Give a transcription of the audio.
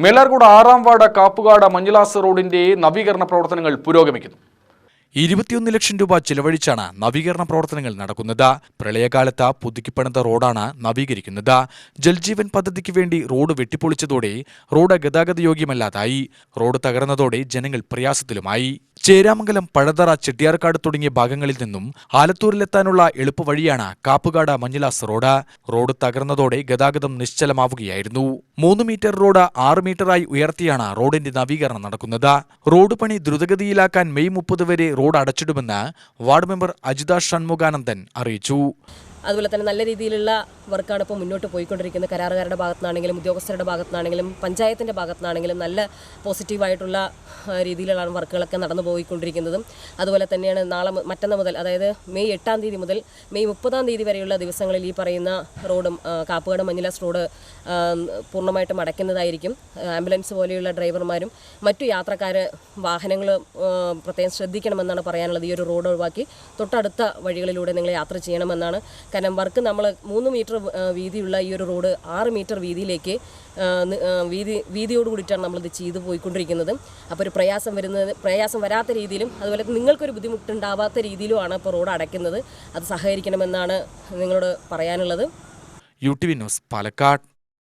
മേലാർകോട് ആറാം വാർഡ് കാപ്പുകാട് മഞ്ഞുലാസ് റോഡിന്റെ നവീകരണ പ്രവർത്തനങ്ങൾ പുരോഗമിക്കുന്നു. ഇരുപത്തിയൊന്ന് ലക്ഷം രൂപ ചിലവഴിച്ചാണ് നവീകരണ പ്രവർത്തനങ്ങൾ നടക്കുന്നത്. പ്രളയകാലത്ത് പുതുക്കിപ്പണിത റോഡാണ് നവീകരിക്കുന്നത്. ജൽജീവൻ പദ്ധതിക്ക് വേണ്ടി റോഡ് വെട്ടിപ്പൊളിച്ചതോടെ റോഡ് ഗതാഗതയോഗ്യമല്ലാതായി. റോഡ് തകർന്നതോടെ ജനങ്ങൾ പ്രയാസത്തിലുമായി. ചേരാമംഗലം പഴതറ ചെട്ടിയാർക്കാട് തുടങ്ങിയ ഭാഗങ്ങളിൽ നിന്നും ആലത്തൂരിലെത്താനുള്ള എളുപ്പവഴിയാണ് കാപ്പുകാട് മഞ്ഞിലാസ് റോഡ്. റോഡ് തകർന്നതോടെ ഗതാഗതം നിശ്ചലമാവുകയായിരുന്നു. മൂന്ന് മീറ്റർ റോഡ് ആറ് മീറ്ററായി ഉയർത്തിയാണ് റോഡിന്റെ നവീകരണം നടക്കുന്നത്. റോഡ് പണി ദ്രുതഗതിയിലാക്കാൻ മെയ് മുപ്പത് വരെ റോഡ് അടച്ചിടുമെന്ന് വാർഡ് മെമ്പർ അജിത ഷൺമുഖാനന്ദൻ അറിയിച്ചു. അതുപോലെ തന്നെ നല്ല രീതിയിലുള്ള വർക്കാണ് ഇപ്പോൾ മുന്നോട്ട് പോയിക്കൊണ്ടിരിക്കുന്നത്. കരാറുകാരുടെ ഭാഗത്തുനിന്നാണെങ്കിലും ഉദ്യോഗസ്ഥരുടെ ഭാഗത്തുനിന്നാണെങ്കിലും പഞ്ചായത്തിന്റെ ഭാഗത്തുനിന്നാണെങ്കിലും നല്ല പോസിറ്റീവായിട്ടുള്ള രീതിയിലുള്ള വർക്കുകളൊക്കെ നടന്നു പോയിക്കൊണ്ടിരിക്കുന്നതും. അതുപോലെ തന്നെയാണ് നാളെ മറ്റന്നാൾ മുതൽ അതായത് മെയ് എട്ടാം തീയതി മുതൽ മെയ് മുപ്പതാം തീയതി വരെയുള്ള ദിവസങ്ങളിൽ ഈ പറയുന്ന റോഡും കാപ്പുകട മഞ്ഞിലാസ് റോഡ് പൂർണമായിട്ടും അടയ്ക്കുന്നതായിരിക്കും. ആംബുലൻസ് പോലെയുള്ള ഡ്രൈവർമാരും മറ്റു യാത്രക്കാർ വാഹനങ്ങൾ പ്രത്യേകം ശ്രദ്ധിക്കണമെന്നാണ് പറയാനുള്ളത്. ഈ ഒരു റോഡ് ഒഴിവാക്കി തൊട്ടടുത്ത വഴികളിലൂടെ നിങ്ങൾ യാത്ര ചെയ്യണമെന്നാണ് കാരണം വർക്ക് നമ്മൾ മൂന്ന് മീറ്റർ വീതിയുള്ള ഈ ഒരു റോഡ് ആറ് മീറ്റർ വീതിയിലേക്ക് വീതി വീതിയോട് കൂടിയിട്ടാണ് നമ്മളിത് ചെയ്തു പോയിക്കൊണ്ടിരിക്കുന്നത്. അപ്പോൾ ഒരു പ്രയാസം വരുന്നത് പ്രയാസം വരാത്ത രീതിയിലും അതുപോലെ നിങ്ങൾക്കൊരു ബുദ്ധിമുട്ടുണ്ടാവാത്ത രീതിയിലുമാണ് ഇപ്പോൾ റോഡ് അടയ്ക്കുന്നത്. അത് സഹകരിക്കണമെന്നാണ് നിങ്ങളോട് പറയാനുള്ളത്. U T V news Palakkad.